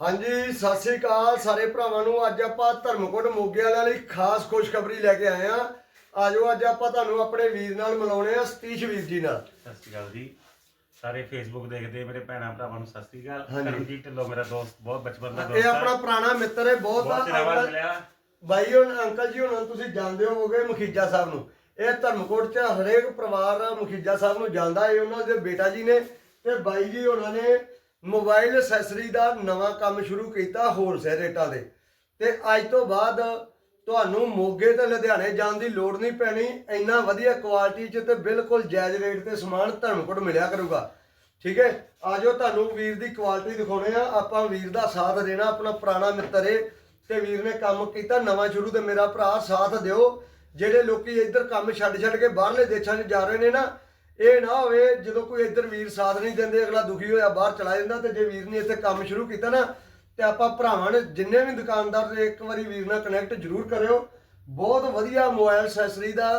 ਹਾਂਜੀ ਸਤਿ ਸ੍ਰੀ ਅਕਾਲ ਸਾਰੇ ਭਰਾਵਾਂ ਨੂੰ। ਅੱਜ ਆਪਾਂ ਧਰਮਕੋਟ ਮੋਗੇ ਵਾਲਿਆਂ ਲਈ ਖਾਸ ਖੁਸ਼ਖਬਰੀ ਲੈ ਕੇ ਆਏ ਆ ਆਜੋ ਅੱਜ ਆਪਾਂ ਤੁਹਾਨੂੰ ਆਪਣੇ ਵੀਰ ਨਾਲ ਮਿਲਾਉਣੇ ਆ ਸਤੀਸ਼ ਵੀਰ ਜੀ ਨਾਲ। ਸਤਿ ਸ਼੍ਰੀ ਅਕਾਲ ਜੀ। ਸਾਰੇ ਫੇਸਬੁੱਕ ਦੇਖਦੇ ਮੇਰੇ ਭੈਣਾਂ ਭਰਾਵਾਂ ਨੂੰ ਸਤਿ ਸ਼੍ਰੀ ਅਕਾਲ। ਹਾਂਜੀ। ਕਰਮਜੀਤ ਢਿੱਲੋਂ ਮੇਰਾ ਦੋਸਤ ਬਹੁਤ ਬਚਪਨ ਦਾ ਦੋਸਤ ਇਹ ਆਪਣਾ ਪੁਰਾਣਾ ਮਿੱਤਰ ਹੈ ਬਹੁਤ ਬਹੁਤ ਚਿਰ ਬਾਅਦ ਅੰਕਲ- ਮਿਲਿਆ। ਬਾਈ ਹੁਣ ਅੰਕਲ ਜੀ ਹੁਣ ਤੁਸੀਂ ਜਾਣਦੇ ਹੋਵੋਗੇ ਮਖੀਜਾ ਸਾਹਿਬ ਨੂੰ। ਇਹ ਧਰਮਕੋਟ ਚ ਹਰੇਕ ਪਰਿਵਾਰ ਮਖੀਜਾ ਸਾਹਿਬ ਨੂੰ ਜਾਣਦਾ ਹੈ ਉਹਨਾਂ ਦੇ ਬੇਟਾ ਜੀ ਨੇ ਤੇ ਬਾਈ ਜੀ ਉਹਨਾਂ ਨੇ ਮੋਬਾਈਲ ਅਸੈਸਰੀ ਦਾ ਨਵਾਂ ਕੰਮ ਸ਼ੁਰੂ ਕੀਤਾ ਹੋਲਸੇਲ ਰੇਟਾਂ ਦੇ। ਤੇ ਅੱਜ ਤੋਂ ਬਾਅਦ ਤੁਹਾਨੂੰ ਮੋਗੇ ਤੇ ਲੁਧਿਆਣੇ ਜਾਣ ਦੀ ਲੋੜ ਨਹੀਂ ਪੈਣੀ। ਇੰਨਾ ਵਧੀਆ ਕੁਆਲਿਟੀ ਚ ਤੇ ਬਿਲਕੁਲ ਜਾਇਜ਼ ਰੇਟ ਤੇ ਸਮਾਨ ਤੁਹਾਨੂੰ ਧਰਮਕੋਟ ਮਿਲਿਆ ਕਰੂਗਾ। ਠੀਕ ਹੈ? ਆਜੋ ਤੁਹਾਨੂੰ ਵੀਰ ਦੀ ਕੁਆਲਿਟੀ ਦਿਖਾਉਣੇ ਆ। ਆਪਾਂ ਵੀਰ ਦਾ ਸਾਥ ਦੇਣਾ, ਆਪਣਾ ਪੁਰਾਣਾ ਮਿੱਤਰ ਏ। ਤੇ ਵੀਰ ਨੇ ਕੰਮ ਕੀਤਾ ਨਵਾਂ ਸ਼ੁਰੂ ਤੇ ਮੇਰਾ ਭਰਾ ਸਾਥ ਦਿਓ। ਜਿਹੜੇ ਲੋਕੀ ਇੱਧਰ ਕੰਮ ਛੱਡ ਛੱਡ ਕੇ ਬਾਹਰਲੇ ਦੇਸ਼ਾਂ 'ਚ ਜਾ ਰਹੇ ਨੇ ਨਾ ਇਹ ਨਾ ਹੋਵੇ ਜਦੋਂ ਕੋਈ ਇੱਧਰ ਵੀਰ ਸਾਥ ਨਹੀਂ ਦਿੰਦੇ, ਅਗਲਾ ਦੁਖੀ ਹੋਇਆ, ਬਾਹਰ ਚਲਾ ਜਾਂਦਾ ਤੇ ਜੇ ਵੀਰ ਨੇ ਇੱਥੇ ਕੰਮ ਸ਼ੁਰੂ ਕੀਤਾ ਨਾ, ਤੇ ਆਪਾਂ ਭਰਾਵਾਂ ਨੇ ਜਿੰਨੇ ਵੀ ਦੁਕਾਨਦਾਰ ਨੇ, ਇੱਕ ਵਾਰੀ ਵੀਰ ਨਾਲ ਕਨੈਕਟ ਜ਼ਰੂਰ ਕਰਿਓ। ਬਹੁਤ ਵਧੀਆ ਮੋਬਾਈਲ ਅਸੈਸਰੀ ਦਾ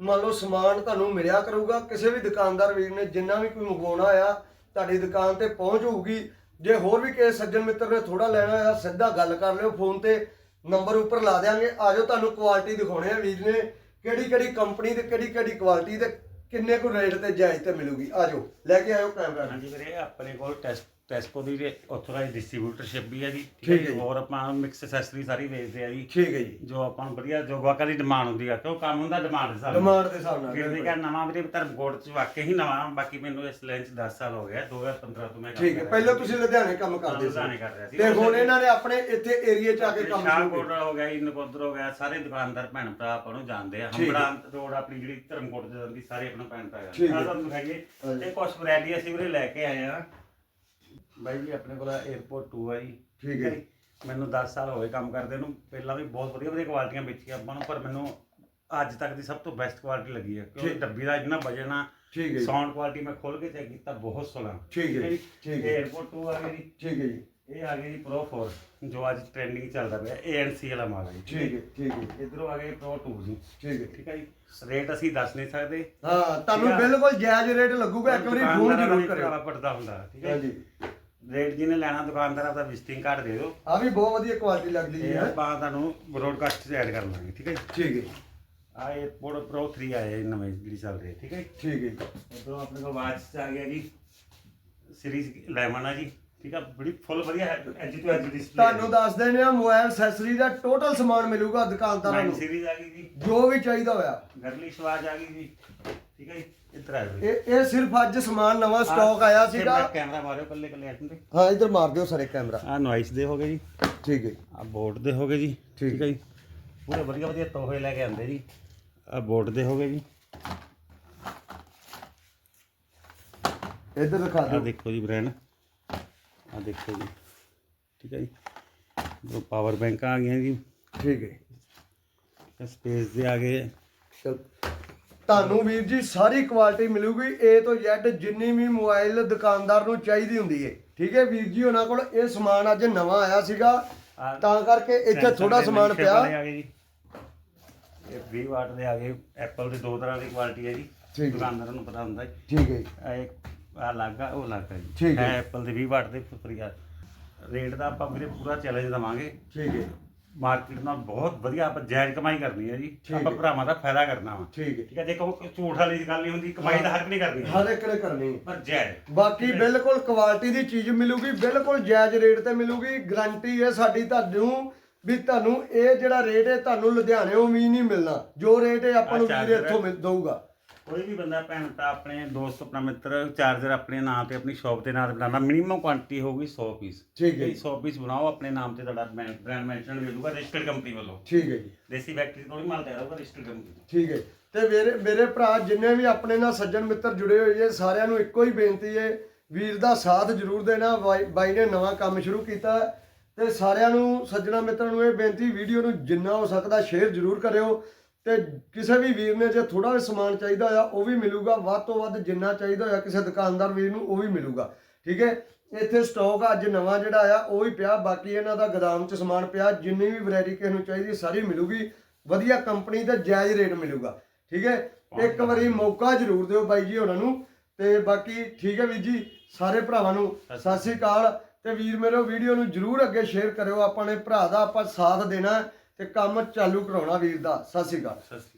ਮੰਨ ਲਓ ਸਮਾਨ ਤੁਹਾਨੂੰ ਮਿਲਿਆ ਕਰੂਗਾ। ਕਿਸੇ ਵੀ ਦੁਕਾਨਦਾਰ ਵੀਰ ਨੇ ਜਿੰਨਾ ਵੀ ਕੋਈ ਮੰਗਵਾਉਣਾ ਆ ਤੁਹਾਡੀ ਦੁਕਾਨ ਤੇ ਪਹੁੰਚ ਹੋਊਗੀ ਜੇ ਹੋਰ ਵੀ ਕਿਸੇ ਸੱਜਣ ਮਿੱਤਰ ਨੇ ਥੋੜਾ ਲੈਣਾ ਆ ਸਿੱਧਾ ਗੱਲ ਕਰ ਲਿਓ, ਫੋਨ ਤੇ ਨੰਬਰ ਉੱਪਰ ਲਾ ਦਿਆਂਗੇ। ਆਜੋ ਤੁਹਾਨੂੰ ਕੁਆਲਿਟੀ ਦਿਖਾਉਣੇ ਆ ਵੀਰ ਨੇ ਕਿਹੜੀ ਕਿਹੜੀ ਕੰਪਨੀ ਤੇ ਕਿਹੜੀ ਕਿਹੜੀ ਕੁਆਲਿਟੀ ਤੇ ਕਿੰਨੇ ਕੁ ਰੇਟ ਤੇ ਜਾਇਜ਼ ਤੇ ਮਿਲੂਗੀ? ਆਜੋ ਲੈ ਕੇ ਆਇਓ ਕੈਮਰਾ। ਹਾਂਜੀ ਵੀਰੇ, ਆਪਣੇ ਕੋਲ ਟੈਸਟ ਟੈਸਕੋ ਦੀ ਆਥੋਰਾਈਜ਼ ਡਿਸਟ੍ਰੀਬਿਊਟਰਸ਼ਿਪ ਵੀ ਹੈ ਜੀ ਠੀਕ ਹੈ ਜੀ। ਹੋਰ ਆਪਾਂ ਮਿਕਸ ਐਕਸੈਸਰੀ ਸਾਰੀ ਵੇਚਦੇ ਆ ਜੀ। ਠੀਕ ਹੈ ਜੀ। ਜੋ ਆਪਾਂ ਨੂੰ ਵਧੀਆ ਜੋ ਗਾਹਕਾਂ ਦੀ ਡਿਮਾਂਡ ਹੁੰਦੀ ਆ ਕਿਉਂ ਕੰਮ ਹੁੰਦਾ ਡਿਮਾਂਡ ਦੇ ਹਿਸਾਬ ਨਾਲ। ਡਿਮਾਂਡ ਦੇ ਹਿਸਾਬ ਨਾਲ ਵੀਰ ਨੇ ਕਿਹਾ ਨਵਾਂ ਵੀਰੇ ਧਰਮਕੋਟ ਚ ਵਾਕਈ ਹੀ ਨਵਾਂ ਬਾਕੀ ਮੈਨੂੰ ਇਸ ਲਾਈਨ ਚ 10 ਸਾਲ ਹੋ ਗਿਆ 2015 ਤੋਂ ਮੈਂ ਕੰਮ ਠੀਕ ਹੈ। ਕਰ ਰਿਹਾ ਪਹਿਲਾਂ ਤੁਸੀਂ ਲੁਧਿਆਣੇ ਕੰਮ ਕਰਦੇ ਲੁਧਿਆਣੇ ਕਰ ਰਿਹਾ ਸੀ। ਤੇ ਹੁਣ ਇਹਨਾਂ ਨੇ ਆਪਣੇ ਇੱਥੇ ਏਰੀਆ 'ਚ ਆ ਕੇ ਕੰਮ ਸ਼ੁਰੂ ਸ਼ਾਹਕੋਟ ਕੀਤਾ। ਹੋ ਗਿਆ ਜੀ ਨਕੋਦਰ ਹੋ ਗਿਆ ਸਾਰੇ ਦੁਕਾਨਦਾਰ ਭੈਣ ਭਰਾ ਆਪਾਂ ਨੂੰ ਜਾਣਦੇ ਆ। ਠੀਕ ਹੈ। ਹੰਬੜਾ ਰੋਡ ਆਪਣੀ ਜਿਹੜੀ ਧਰਮਕੋਟ ਦੇ ਜਾਂਦੀ ਸਾਰੇ ਆਪਣਾ ਭੈਣ ਭਰਾ ਠੀਕ ਹੈ। ਆ ਤੁਹਾਨੂੰ ਦਿਖਾਈਏ। ਤੇ ਕੁਝ ਵੈਰਾਈਟੀ ਅਸੀਂ ਵੀਰੇ ਲੈ ਕੇ ਆਏ ਆ। ਬਾਈ ਜੀ ਆਪਣੇ ਕੋਲ 에어ਪੋਰਟ 2 ਆ ਠੀਕ ਹੈ ਮੈਨੂੰ 10 ਸਾਲ ਹੋ ਕੰਮ ਕਰਦੇ ਨੂੰ। ਪਹਿਲਾਂ ਵੀ ਬਹੁਤ ਵਧੀਆ ਵਧੀਆ ਕੁਆਲਿਟੀਆਂ ਵੇਚੀਆਂ ਆਪਾਂ ਨੂੰ ਪਰ ਮੈਨੂੰ ਅੱਜ ਤੱਕ ਦੀ ਸਭ ਤੋਂ ਬੈਸਟ ਕੁਆਲਿਟੀ ਲੱਗੀ ਹੈ ਕਿਉਂਕਿ ਡੱਬੀ ਦਾ ਇੰਨਾ ਵਜਣਾ ਠੀਕ ਹੈ ਸਾਊਂਡ ਕੁਆਲਿਟੀ ਮੈਂ ਖੋਲ ਕੇ ਚੈੱਕ ਕੀਤਾ ਬਹੁਤ ਸੋਹਣਾ। ਠੀਕ ਹੈ ਠੀਕ ਹੈ 에어ਪੋਰਟ 2 ਆ ਗਿਆ ਜੀ। ਠੀਕ ਹੈ ਜੀ। ਇਹ ਆ ਗਿਆ ਜੀ ਪ੍ਰੋ 4 ਜੋ ਅੱਜ ਟ੍ਰੈਂਡਿੰਗ ਚੱਲਦਾ ਪਿਆ ਏਐਨਸੀ ਵਾਲਾ ਮਾਲ ਹੈ ਠੀਕ ਹੈ ਠੀਕ ਹੈ। ਇਧਰੋਂ ਆ ਗਿਆ ਪ੍ਰੋ 2 ਜੀ। ਠੀਕ ਹੈ ਠੀਕ ਹੈ ਜੀ। ਰੇਟ ਅਸੀਂ ਦੱਸ ਨਹੀਂ ਸਕਦੇ। ਹਾਂ ਤੁਹਾਨੂੰ ਬਿਲਕੁਲ ਜਾਇਜ਼ ਰੇਟ ਲੱਗੂਗਾ ਇੱਕ ਵਾਰੀ ਫੋਨ ਜ਼ਰੂਰ ਕਰਿਓ। ਵਾਲਾ ਪੜਦਾ ਹੁੰਦਾ ਠੀਕ ਹੈ ਜੀ। ਰੇਟ ਜਿਹਨੇ ਲੈਣਾ ਦੁਕਾਨਦਾਰ ਆਪਦਾ ਵਿਜ਼ਿਟਿੰਗ ਕਾਰਡ ਦੇ ਦਿਓ। ਆ ਵੀ ਬਹੁਤ ਵਧੀਆ ਕੁਆਲਿਟੀ ਲੱਗਦੀ ਇਹ ਹੈ। ਆਪਾਂ ਤੁਹਾਨੂੰ ਬ੍ਰੋਡਕਾਸਟ 'ਚ ਐਡ ਕਰ ਲਾਂਗੇ ਠੀਕ ਹੈ ਜੀ? ਠੀਕ ਹੈ ਆ ਇਹ Pro 3 ਆਇਆ ਇਹ ਨਵੇਂ ਜਿਹੜੀ ਚੱਲ ਰਹੀ ਹੈ ਠੀਕ ਹੈ ਠੀਕ ਹੈ ਜੀ। ਉਧਰੋਂ ਆਪਣੇ ਕੋਲ ਵਾਚ 'ਚ ਆ ਗਿਆ ਜੀ। ਸੀਰੀਜ਼ 11 ਆ ਜੀ ਠੀਕ ਆ ਬੜੀ ਫੁੱਲ ਵਧੀਆ ਹੈ ਐਜ ਟੂ ਐਜ ਡਿਸਪਲੇ ਤੁਹਾਨੂੰ ਦੱਸ ਦਿੰਦੇ ਆ ਮੋਬਾਈਲ ਐਕਸੈਸਰੀ ਦਾ ਟੋਟਲ ਸਮਾਨ ਮਿਲੂਗਾ ਦੁਕਾਨਦਾਰਾਂ ਨੂੰ। ਸੀਰੀਜ਼ ਆ ਗਈ ਜੀ। ਜੋ ਵੀ ਚਾਹੀਦਾ ਹੋਇਆ। ਗਰਲੀ ਸਵਾਜ ਆ ਗਈ ਜੀ। ਠੀਕ ਹੈ ਜੀ? ਇੱਧਰ ਆ ਜਾਓ ਜੀ। ਇਹ ਇਹ ਸਿਰਫ ਅੱਜ ਸਮਾਨ ਨਵਾਂ ਸਟਾਕ ਆਇਆ ਫਿਰ ਸੀਗਾ। ਮੈਂ ਕੈਮਰਾ ਮਾਰਿਓ ਕੱਲੇ ਕੱਲੇ ਐਟਮ ਤੇ ਹਾਂ ਇਧਰ ਮਾਰ ਦਿਓ ਸਾਰੇ ਕੈਮਰਾ। ਆ ਨੋਇਸ ਦੇ ਹੋ ਗਏ ਜੀ। ਠੀਕ ਹੈ ਆ ਬੋਰਡ ਦੇ ਹੋ ਗਏ ਜੀ। ਠੀਕ। ਠੀਕ ਹੈ ਜੀ। ਪੂਰੇ ਵਧੀਆ ਵਧੀਆ ਤੋਹਫੇ ਲੈ ਕੇ ਆਂਦੇ ਜੀ। ਆ ਬੋਰਡ ਦੇ ਹੋ ਗਏ ਜੀ। ਇਧਰ ਦਿਖਾ ਆ ਦਿਓ। ਦੇਖੋ ਜੀ ਬ੍ਰਾਂਡ। ਆ ਦੇਖੋ ਜੀ। ਠੀਕ ਹੈ ਜੀ। ਦੋ ਪਾਵਰ ਬੈਂਕਾਂ ਆ ਗਈਆਂ ਜੀ। ਠੀਕ ਹੈ। ਸਪੇਸ ਦੇ ਆ ਗਏ। ਚਲ। ਤੁਹਾਨੂੰ ਵੀਰ ਜੀ ਸਾਰੀ ਕੁਆਲਿਟੀ ਮਿਲੂਗੀ A ਤੋਂ Z ਜਿੰਨੀ ਵੀ ਮੋਬਾਈਲ ਦੁਕਾਨਦਾਰ ਨੂੰ ਚਾਹੀਦੀ ਹੁੰਦੀ ਹੈ ਠੀਕ ਹੈ ਵੀਰ ਜੀ ਉਹਨਾਂ ਕੋਲ ਇਹ ਸਮਾਨ ਅੱਜ ਨਵਾਂ ਆਇਆ ਸੀਗਾ। ਤਾਂ ਕਰਕੇ ਇੱਥੇ ਥੋੜਾ ਸਮਾਨ ਪਿਆ। ਇਹ 20 ਵਾਟ ਦੇ ਆ ਗਏ ਐਪਲ ਦੇ ਦੋ ਤਰ੍ਹਾਂ ਦੀ ਕੁਆਲਿਟੀ ਹੈ ਜੀ। ਦੁਕਾਨਦਾਰਾਂ ਨੂੰ ਪਤਾ ਹੁੰਦਾ ਜੀ। ਠੀਕ ਹੈ ਇਹ ਆ ਲੱਗਾ ਉਹ ਲੱਗਾ ਜੀ। ਠੀਕ ਹੈ। ਐਪਲ ਦੇ 20 ਵਾਟ ਦੇ ਫਰੀਆ ਰੇਟ ਦਾ ਆਪਾਂ ਵੀਰੇ ਪੂਰਾ ਚੈਲੰਜ ਦਵਾਂਗੇ। ਠੀਕ ਹੈ ਮਾਰਕੀਟ ਨਾਲ ਬਹੁਤ ਵਧੀਆ ਆਪਾਂ ਜਾਇਜ਼ ਕਮਾਈ ਕਰਨੀ ਹੈ ਜੀ। ਠੀਕ ਆਪਾਂ ਹੈ। ਭਰਾਵਾਂ ਦਾ ਫਾਇਦਾ ਕਰਨਾ ਵਾ। ਠੀਕ ਹੈ। ਠੀਕ ਹੈ ਦੇਖੋ ਝੂਠ ਵਾਲੀ ਗੱਲ ਨਹੀਂ ਹੁੰਦੀ ਕਮਾਈ ਤਾਂ ਹਰ ਇੱਕ ਨਹੀਂ ਕਰਨੀ ਹਰ ਇੱਕ ਨੇ ਕਰਨੀ ਹੈ। ਪਰ ਜਾਇਜ਼। ਬਾਕੀ ਬਿਲਕੁਲ ਕੁਆਲਿਟੀ ਦੀ ਚੀਜ਼ ਮਿਲੂਗੀ ਬਿਲਕੁਲ ਜਾਇਜ਼ ਰੇਟ ਤੇ ਮਿਲੂਗੀ। ਗਾਰੰਟੀ ਹੈ ਸਾਡੀ ਤੁਹਾਨੂੰ ਵੀ ਤੁਹਾਨੂੰ ਇਹ ਜਿਹੜਾ ਰੇਟ ਹੈ ਤੁਹਾਨੂੰ ਲੁਧਿਆਣੇੋਂ ਵੀ ਨਹੀਂ ਮਿਲਣਾ। ਜੋ ਰੇਟ ਹੈ ਆਪਾਂ ਨੂੰ ਵੀਰ ਇੱਥੋਂ ਮਿਲ ਦਊਗਾ। ਕੋਈ ਵੀ ਬੰਦਾ ਭੈਣ ਭਰਾ ਆਪਣੇ ਦੋਸਤ ਆਪਣਾ ਮਿੱਤਰ ਚਾਰਜਰ ਆਪਣੇ ਨਾਮ ਤੇ ਆਪਣੀ ਸ਼ਾਪ ਦੇ ਨਾਮ ਤੇ ਬਣਾਉਣਾ ਮਿਨੀਮਮ ਕੁਆਂਟੀਟੀ ਹੋਊਗੀ 100 ਪੀਸ ਠੀਕ ਹੈ ਜੀ। 100 ਪੀਸ ਬਣਾਓ ਆਪਣੇ ਨਾਮ ਤੇ ਤੁਹਾਡਾ ਬ੍ਰਾਂਡ ਮੈਂਸ਼ਨ ਮਿਲੂਗਾ ਰਜਿਸਟਰਡ ਕੰਪਨੀ ਵੱਲੋਂ। ਠੀਕ ਹੈ ਜੀ। ਦੇਸੀ ਫੈਕਟਰੀ ਤੋਂ ਨਹੀਂ ਮਾਲ ਤਿਆਰ ਹੋਊਗਾ ਰਜਿਸਟਰਡ ਕੰਪਨੀ ਤੋਂ। ਠੀਕ ਹੈ। ਤੇ ਮੇਰੇ ਮੇਰੇ ਭਰਾ ਜਿੰਨੇ ਵੀ ਆਪਣੇ ਨਾਲ ਸੱਜਣ ਮਿੱਤਰ ਜੁੜੇ ਹੋਏ ਜੇ ਸਾਰਿਆਂ ਨੂੰ ਇੱਕੋ ਹੀ ਬੇਨਤੀ ਹੈ ਵੀਰ ਦਾ ਸਾਥ ਜ਼ਰੂਰ ਦੇਣਾ ਬਾਈ ਨੇ ਨਵਾਂ ਕੰਮ ਸ਼ੁਰੂ ਕੀਤਾ ਹੈ। ਤੇ ਸਾਰਿਆਂ ਨੂੰ ਸੱਜਣਾ ਮਿੱਤਰਾਂ ਨੂੰ ਇਹ ਬੇਨਤੀ ਵੀਡੀਓ ਨੂੰ ਜਿੰਨਾ ਹੋ ਸਕਦਾ ਸ਼ੇਅਰ ਜ਼ਰੂਰ ਕਰਿਓ। ਤੇ ਕਿਸੇ ਵੀ ਵੀਰ ਨੇ ਜੇ ਥੋੜਾ ਵੀ ਸਮਾਨ ਚਾਹੀਦਾ ਆ ਉਹ ਵੀ ਮਿਲੂਗਾ। ਵੱਧ ਤੋਂ ਵੱਧ ਜਿੰਨਾ ਚਾਹੀਦਾ ਹੋਇਆ ਕਿਸੇ ਦੁਕਾਨਦਾਰ ਵੀਰ ਨੂੰ ਉਹ ਵੀ ਮਿਲੂਗਾ। ਠੀਕ ਹੈ? ਇੱਥੇ ਸਟਾਕ ਅੱਜ ਨਵਾਂ ਜਿਹੜਾ ਆ ਉਹ ਹੀ ਪਿਆ। ਬਾਕੀ ਇਹਨਾਂ ਦਾ ਗਦਾਮ 'ਚ ਸਮਾਨ ਪਿਆ। ਜਿੰਨੀ ਵੀ ਵੈਰਾਈਟੀ ਕਿਸੇ ਨੂੰ ਚਾਹੀਦੀ ਸਾਰੀ ਮਿਲੂਗੀ। ਵਧੀਆ ਕੰਪਨੀ ਤੇ ਜਾਇਜ਼ ਰੇਟ ਮਿਲੂਗਾ। ਠੀਕ ਹੈ? ਇੱਕ ਵਾਰੀ ਮੌਕਾ ਜ਼ਰੂਰ ਦਿਓ ਬਾਈ ਜੀ ਉਹਨਾਂ ਨੂੰ। ਤੇ ਬਾਕੀ ਠੀਕ ਹੈ ਵੀਰ ਜੀ ਸਾਰੇ ਭਰਾਵਾਂ ਨੂੰ ਸਤਿ ਸ੍ਰੀ ਅਕਾਲ। ਤੇ ਵੀਰ ਮੇਰੇ ਵੀਡੀਓ ਨੂੰ ਜਰੂਰ ਅੱਗੇ ਸ਼ੇਅਰ ਕਰਿਓ। ਆਪਾਂ ਨੇ ਭਰਾ ਦਾ ਆਪਾਂ ਸਾਥ ਦੇਣਾ। ਤੇ ਕੰਮ ਚਾਲੂ ਕਰਾਉਣਾ ਵੀਰ ਦਾ। ਸਤਿ ਸ਼੍ਰੀ ਅਕਾਲ। ਸਤਿ ਸ਼੍ਰੀ ਅਕਾਲ